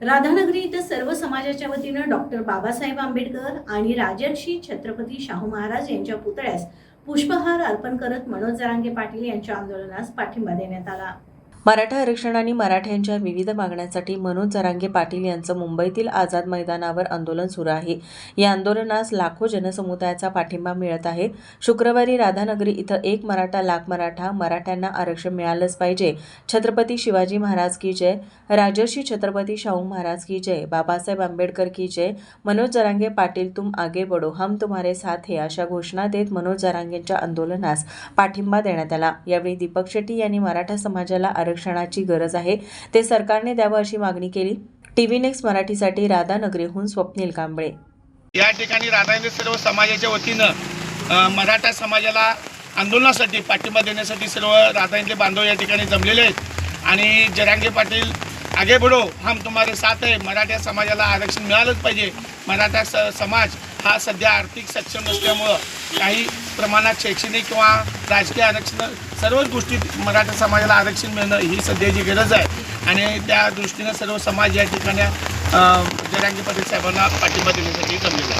राधानगरी इथं सर्व समाजाच्या वतीनं डॉक्टर बाबासाहेब आंबेडकर आणि राजर्षी छत्रपती शाहू महाराज यांच्या पुतळ्यास पुष्पहार अर्पण करत मनोज जरांगे पाटील यांच्या आंदोलनास पाठिंबा देण्यात आला. मराठा आरक्षण आणि मराठ्यांच्या विविध मागण्यांसाठी मनोज जरांगे पाटील यांचं मुंबईतील आझाद मैदानावर आंदोलन सुरू आहे. या आंदोलनास लाखो जनसमुदायाचा पाठिंबा मिळत आहे. शुक्रवारी राधानगरी इथं एक मराठा लाख मराठा मराठ्यांना आरक्षण मिळालंच पाहिजे. छत्रपती शिवाजी महाराज की जय. राजर्षी छत्रपती शाहू महाराज की जय. बाबासाहेब आंबेडकर की जय. मनोज जरांगे पाटील तुम आगे बढो हम तुम्हारे साथ हे अशा घोषणा देत मनोज जरांगेंच्या आंदोलनास पाठिंबा देण्यात आला. यावेळी दीपक शेट्टी यांनी मराठा समाजाला आरक्षणाची गरज आहे. ते सरकारने द्यावं अशी मागणी केली. टीव्ही नेक्स्ट मराठीसाठी राधानगरीहून स्वप्नील कांबळे. या ठिकाणी राधानगरी सर्व समाजाच्या वतीनं मराठा समाजाला आंदोलनासाठी पाठिंबा देण्यासाठी सर्व राधानगरी बांधव या ठिकाणी जमलेले आहेत. आणि जरांगे पाटील आगे बढो हम तुम्हारे साथ आहे मराठा समाजाला आरक्षण मिळालंच पाहिजे. मराठा स समाज हा सध्या आर्थिक सक्षम नसल्यामुळं काही प्रमाणात शैक्षणिक किंवा राजकीय आरक्षण सर्वच गोष्टीत मराठा समाजाला आरक्षण मिळणं ही सध्याची गरज आहे. आणि त्या दृष्टीनं सर्व समाज या ठिकाणी जरांगी पाटील साहेबांना पाठिंबा देण्यासाठी जमलेला आहे.